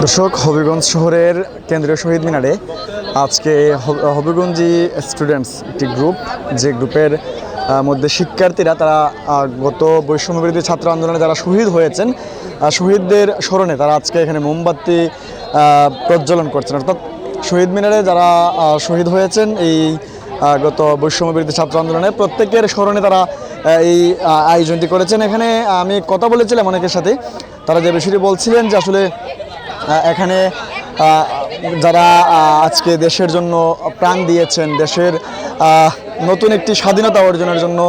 দর্শক, হবিগঞ্জ শহরের কেন্দ্রীয় শহীদ মিনারে আজকে হব- হবিগঞ্জি স্টুডেন্টস একটি গ্রুপ যে গ্রুপের মধ্যে শিক্ষার্থীরা তারা গত বৈষম্যবিরোধী ছাত্র আন্দোলনে যারা শহীদ হয়েছেন শহীদদের স্মরণে তারা আজকে এখানে মোমবাতি প্রজ্বলন করছেন। অর্থাৎ শহীদ মিনারে যারা শহীদ হয়েছেন, এই গত বৈষম্যবিরোধী ছাত্র আন্দোলনে প্রত্যেকের স্মরণে তারা এই আয়োজনটি করেছেন। এখানে আমি কথা বলেছিলাম অনেকের সাথে। তারা যে বিষয়টি বলছিলেন যে আসলে এখানে যারা আজকে দেশের জন্য প্রাণ দিয়েছেন, দেশের নতুন একটি স্বাধীনতা অর্জনের জন্য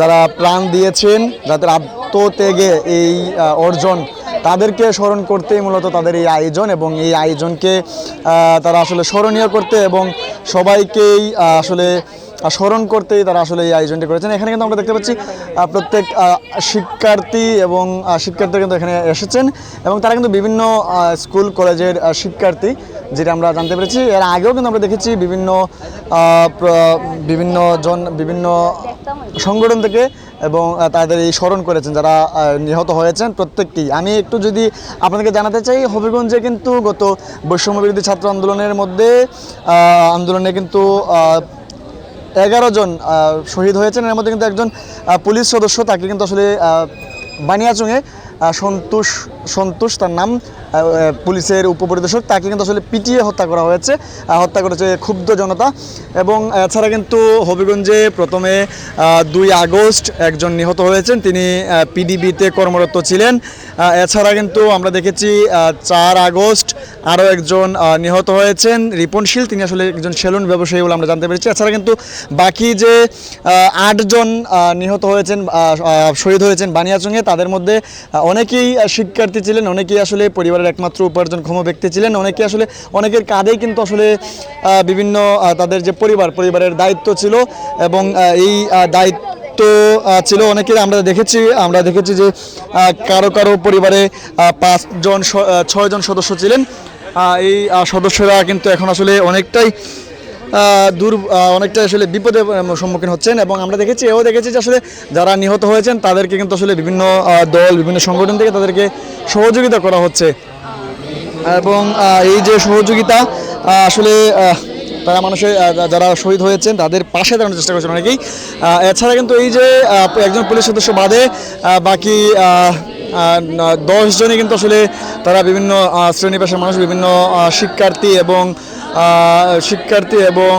যারা প্রাণ দিয়েছেন, যাদের আত্মত্যাগে এই অর্জন, তাদেরকে স্মরণ করতেই মূলত তাদের এই আয়োজন এবং এই আয়োজনকে তারা আসলে স্মরণীয় করতে এবং সবাইকেই আসলে স্মরণ করতেই তারা আসলে এই আয়োজনটি করেছেন। এখানে কিন্তু আমরা দেখতে পাচ্ছি প্রত্যেক শিক্ষার্থী এবং শিক্ষার্থীরা কিন্তু এখানে এসেছেন এবং তারা কিন্তু বিভিন্ন স্কুল, কলেজের শিক্ষার্থী, যেটা আমরা জানতে পেরেছি। এর আগেও কিন্তু আমরা দেখেছি বিভিন্ন বিভিন্ন জন, বিভিন্ন সংগঠন থেকে এবং তাদের এই স্মরণ করেছেন, যারা নিহত হয়েছেন প্রত্যেককেই। আমি একটু যদি আপনাদেরকে জানাতে চাই, হবিগঞ্জে কিন্তু গত বৈষম্য বিরোধী ছাত্র আন্দোলনের মধ্যে আন্দোলনে কিন্তু এগারো জন শহীদ হয়েছেন। এর মধ্যে কিন্তু একজন পুলিশ সদস্য, তাকে কিন্তু আসলে বানিয়াচুঙে সন্তোষ সন্তোষ তার নাম পুলিশের উপপরিদর্শক, তাকে কিন্তু আসলে পিটিয়ে হত্যা করা হয়েছে। হত্যা করেছে ক্ষুব্ধ জনতা। এবং এছাড়া কিন্তু হবিগঞ্জে প্রথমে দুই আগস্ট একজন নিহত হয়েছেন। তিনি পিডিবিতে কর্মরত ছিলেন। এছাড়া কিন্তু আমরা দেখেছি চার আগস্ট আরও একজন নিহত হয়েছেন। রিপনশীল তিনি আসলে একজন সেলুন ব্যবসায়ী বলে আমরা জানতে পেরেছি। এছাড়া কিন্তু বাকি যে আটজন নিহত হয়েছেন শহীদ হয়েছেন বানিয়াচুঙে, তাদের মধ্যে অনেকেই শিক্ষার্থী ছিলেন, অনেকেই আসলে পরিবারের একমাত্র উপার্জনক্ষম ব্যক্তি ছিলেন অনেকেই আসলে, অনেকের কাঁধেই কিন্তু আসলে বিভিন্ন তাদের যে পরিবার, পরিবারের দায়িত্ব ছিল এবং এই দায়িত্ব ছিল। অনেকের আমরা দেখেছি আমরা দেখেছি যে কারও কারও পরিবারে পাঁচজন ছয়জন সদস্য ছিলেন। এই সদস্যরা কিন্তু এখন আসলে অনেকটাই দূর অনেকটা আসলে বিপদের আহ, সম্মুখীন হচ্ছেন এবং আমরা দেখেছি এও দেখেছি যে আসলে যারা নিহত হয়েছেন তাদেরকে কিন্তু আসলে বিভিন্ন দল বিভিন্ন সংগঠন থেকে তাদেরকে সহযোগিতা করা হচ্ছে। এবং এই যে সহযোগিতা আসলে তারা মানুষের যারা শহীদ হয়েছেন তাদের পাশে দাঁড়ানোর চেষ্টা করছেন অনেকেই। এছাড়া কিন্তু এই যে একজন পুলিশ সদস্য বাদে বাকি দশ জনই কিন্তু আসলে তারা বিভিন্ন শ্রেণি পেশার মানুষ, বিভিন্ন শিক্ষার্থী এবং শিক্ষার্থী এবং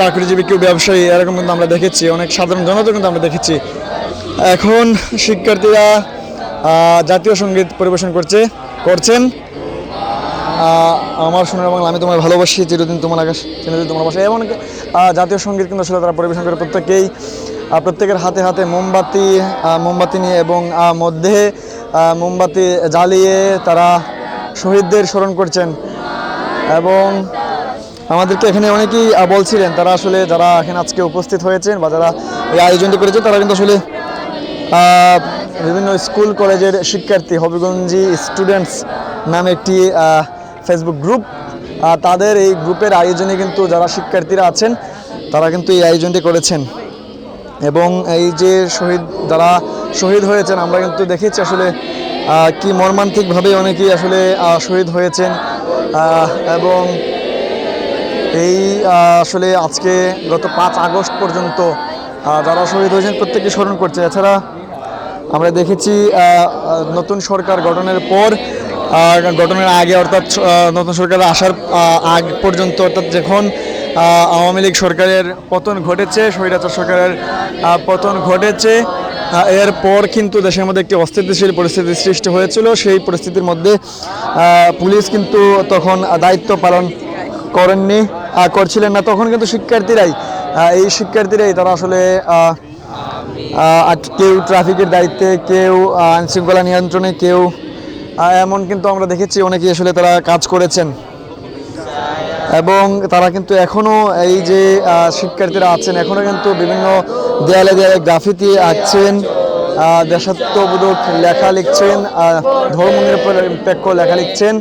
চাকরিজীবী কেউ ব্যবসায়ী, এরকম কিন্তু আমরা দেখেছি। অনেক সাধারণ জনতা কিন্তু আমরা দেখেছি। এখন শিক্ষার্থীরা জাতীয় সংগীত পরিবেশন করছে, করছেন। আমার সোনার বাংলা, আমি তোমায় ভালোবাসি, চিরদিন তোমার আকাশ, চিরদিন তোমার বাসা এমন জাতীয় সংগীত কিন্তু আসলে তারা পরিবেশন করে প্রত্যেকেই। প্রত্যেকের হাতে হাতে মোমবাতি মোমবাতি নিয়ে এবং মধ্যে মোমবাতি জ্বালিয়ে তারা শহীদদের স্মরণ করছেন। এবং আমাদেরকে এখানে অনেকেই বলছিলেন, তারা আসলে যারা এখানে আজকে উপস্থিত হয়েছেন বা যারা এই আয়োজনটি করেছে তারা কিন্তু আসলে বিভিন্ন স্কুল, কলেজের শিক্ষার্থী, হবিগঞ্জি স্টুডেন্টস নামে একটি ফেসবুক গ্রুপ তাদের এই গ্রুপের আয়োজনে কিন্তু যারা শিক্ষার্থীরা আছেন, তারা কিন্তু এই আয়োজনটি করেছেন। এবং এই যে শহীদ, যারা শহীদ হয়েছেন, আমরা কিন্তু দেখেছি আসলে কি মর্মান্তিকভাবে অনেকেই আসলে শহীদ হয়েছেন। এবং এই আসলে আজকে গত পাঁচ আগস্ট পর্যন্ত যারা শহীদ হয়েছেন প্রত্যেককে স্মরণ করছে। এছাড়া আমরা দেখেছি নতুন সরকার গঠনের পর গঠনের আগে অর্থাৎ নতুন সরকার আসার আগ পর্যন্ত, অর্থাৎ যখন আওয়ামী লীগ সরকারের পতন ঘটেছে, স্বৈরাচার সরকারের পতন ঘটেছে। এরপর কিন্তু দেশের মধ্যে একটি অস্থিতিশীল পরিস্থিতির সৃষ্টি হয়েছিল। সেই পরিস্থিতির মধ্যে পুলিশ কিন্তু তখন দায়িত্ব পালন করেননি করছিলেন না। তখন কিন্তু শিক্ষার্থীরাই এই শিক্ষার্থীরাই তারা আসলে কেউ ট্রাফিকের দায়িত্বে, কেউ আইনশৃঙ্খলা নিয়ন্ত্রণে, কেউ এমন কিন্তু আমরা দেখেছি, অনেকেই আসলে তারা কাজ করেছেন। এবং তারা কিন্তু এখনও এই যে শিক্ষার্থীরা আছেন এখনও কিন্তু বিভিন্ন দেয়ালে দেয়ালে গ্রাফিতি আঁকছেন দেশাত্মবোধক লেখা লিখছেন ধর্মনিরপেক্ষ লেখা লিখছেন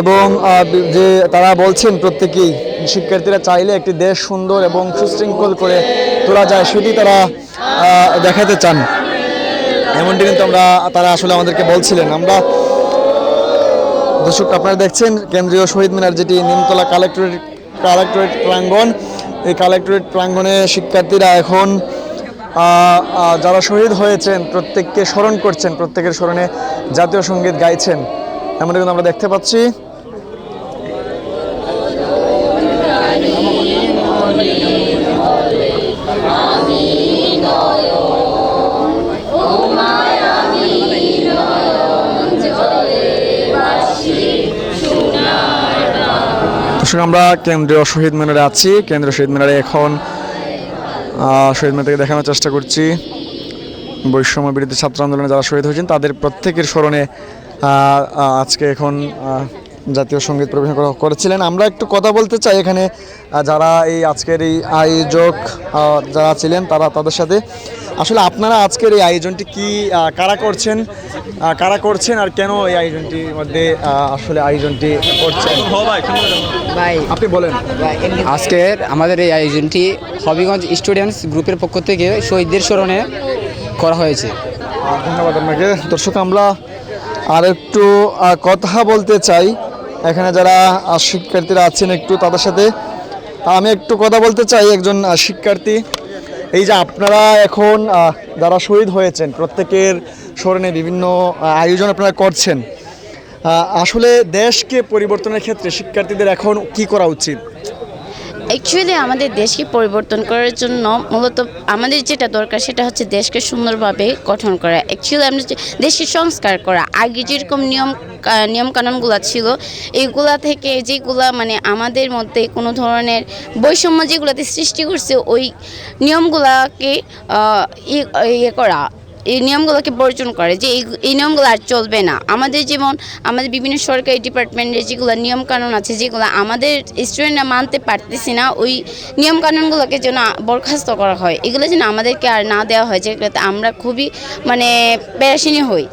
এবং যে তারা বলছেন প্রত্যেকেই, শিক্ষার্থীরা চাইলে একটি দেশ সুন্দর এবং সুশৃঙ্খল করে তোলা যায় সেটি তারা দেখাতে চান। এমনটি কিন্তু আমরা, তারা আসলে আমাদেরকে বলছিলেন। আমরা দর্শক, আপনারা দেখছেন কেন্দ্রীয় শহীদ মিনার, যেটি নিমতলা কালেক্টরেট কালেক্টরেট প্রাঙ্গন এই কালেক্টরেট প্রাঙ্গনে শিক্ষার্থীরা এখন যারা শহীদ হয়েছেন, প্রত্যেককে স্মরণ করছেন, প্রত্যেকের স্মরণে জাতীয় সংগীত গাইছেন। এমনটি কিন্তু আমরা দেখতে পাচ্ছি। দর্শক, আমরা কেন্দ্রীয় শহীদ মিনারে আছি। কেন্দ্রীয় শহীদ মিনারে এখন শহীদ মিনার থেকে দেখানোর চেষ্টা করছি। বৈষম্য বিরোধী ছাত্র আন্দোলনে যারা শহীদ হয়েছেন, তাদের প্রত্যেকের স্মরণে আজকে এখন জাতীয় সংগীত পরিবেশন করেছিলেন। আমরা একটু কথা বলতে চাই এখানে যারা এই আজকের এই আয়োজক যারা ছিলেন, তারা তাদের সাথে আসলে আপনারা আজকের এই আয়োজনটি কি কারা করছেন কারা করছেন আর কেন এই আয়োজনটির মধ্যে আসলে আয়োজনটি করছেন? ভাই আপনি বলেন। আজকের আমাদের এই আয়োজনটি হবিগঞ্জ স্টুডেন্টস গ্রুপের পক্ষ থেকে শহীদদের স্মরণে করা হয়েছে। ধন্যবাদ আপনাকে। দর্শক আমরা আর একটু কথা বলতে চাই। এখানে যারা শিক্ষার্থীরা আছেন একটু তাদের সাথে। আমি একটু কথা বলতে চাই একজন শিক্ষার্থী। এই যে আপনারা এখন যারা শহীদ হয়েছেন, প্রত্যেকের স্মরণে বিভিন্ন আয়োজন আপনারা করছেন আসলে দেশকে পরিবর্তনের ক্ষেত্রে শিক্ষার্থীদের এখন কি করা উচিত? অ্যাকচুয়ালি আমাদের দেশকে পরিবর্তন করার জন্য মূলত আমাদের যেটা দরকার সেটা হচ্ছে দেশকে সুন্দরভাবে গঠন করা। অ্যাকচুয়ালি আমরা দেশকে সংস্কার করা। আগে যেরকম নিয়ম কা- নিয়ম কানুনগুলো ছিল, এইগুলা থেকে যেগুলা মানে আমাদের মধ্যে কোনো ধরনের বৈষম্য যেগুলোতে সৃষ্টি করছে, ওই নিয়মগুলাকে ইয়ে করা এই নিয়মগুলোকে বর্জন করে যে এই নিয়মগুলো আর চলবে না। আমাদের যেমন, আমাদের বিভিন্ন সরকারি ডিপার্টমেন্টের যেগুলো নিয়মকানুন আছে, যেগুলো আমাদের স্টুডেন্টরা মানতে পারতেছি না, ওই নিয়মকানুনগুলোকে যেন বরখাস্ত করা হয়। এগুলো যেন আমাদেরকে আর না দেওয়া হয়, যেগুলোতে আমরা খুবই মানে প্যারাসিনী হই।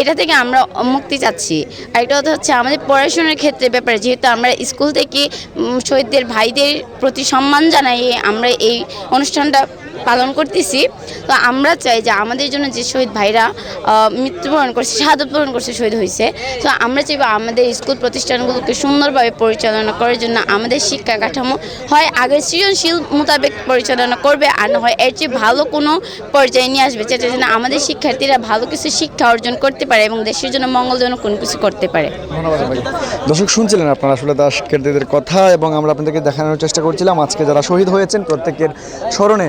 এটা থেকে আমরা মুক্তি চাচ্ছি। আরেকটা কথা হচ্ছে, আমাদের পড়াশোনার ক্ষেত্রে ব্যাপারে, যেহেতু আমরা স্কুল থেকে শহীদদের ভাইদের প্রতি সম্মান জানাইয়ে আমরা এই অনুষ্ঠানটা পালন করতেছি। তো আমরা চাই যে আমাদের জন্য যে শহীদ ভাইরা মৃত্যুবরণ করছে, শাহাদত বরণ করছে, শহীদ হয়েছে তো আমরা চাইব আমাদের স্কুল প্রতিষ্ঠানগুলোকে সুন্দরভাবে পরিচালনা করার জন্য আমাদের শিক্ষা কাঠামো হয় আগের সৃজনশীল মোতাবেক পরিচালনা করবে, আর না হয় এর চেয়ে ভালো কোনো পর্যায়ে নিয়ে আসবে, যেটা যেন আমাদের শিক্ষার্থীরা ভালো কিছু শিক্ষা অর্জন করতে পারে এবং দেশের জন্য মঙ্গলজনক কোনো কিছু করতে পারে। দর্শক, শুনছিলেন আপনারা আসলে শিক্ষার্থীদের কথা, এবং আমরা আপনাদেরকে দেখানোর চেষ্টা করছিলাম। আজকে যারা শহীদ হয়েছেন প্রত্যেকের স্মরণে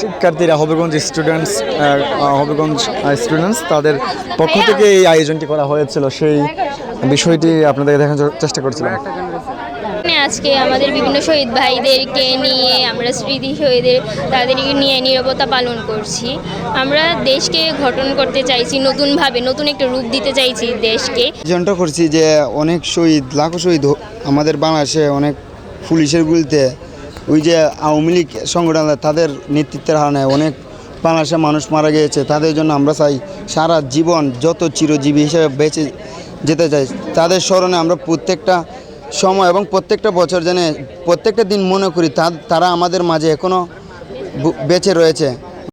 শিক্ষার্থীরা হবিগঞ্জ স্টুডেন্টস হবিগঞ্জ স্টুডেন্টস তাদের পক্ষ থেকে এই আয়োজনটি করা হয়েছিল। সেই বিষয়টি আপনাদেরকে দেখানোর চেষ্টা করছিলাম। এখানে আজকে আমাদের বিভিন্ন শহীদ ভাইদেরকে নিয়ে আমরা স্মৃতি শহীদের তাদেরকে নিয়ে নিরবতা পালন করছি। আমরা দেশকে গঠন করতে চাইছি নতুনভাবে নতুন একটা রূপ দিতে চাইছি দেশকে। আয়োজনটা করছি যে অনেক শহীদ লাখো শহীদ আমাদের বাংলাদেশে অনেক পুলিশের গুলিতে ওই যে আওয়ামী লীগ সংগঠন তাদের নেতৃত্বের হারানে অনেক বাংলাদেশের মানুষ মারা গিয়েছে, তাদের জন্য আমরা চাই সারা জীবন যত চিরজীবী হিসেবে বেঁচে যেতে চাই, তাদের স্মরণে আমরা প্রত্যেকটা সময় এবং প্রত্যেকটা বছর যেন প্রত্যেকটা দিন মনে করি তারা আমাদের মাঝে এখনও বেঁচে রয়েছে।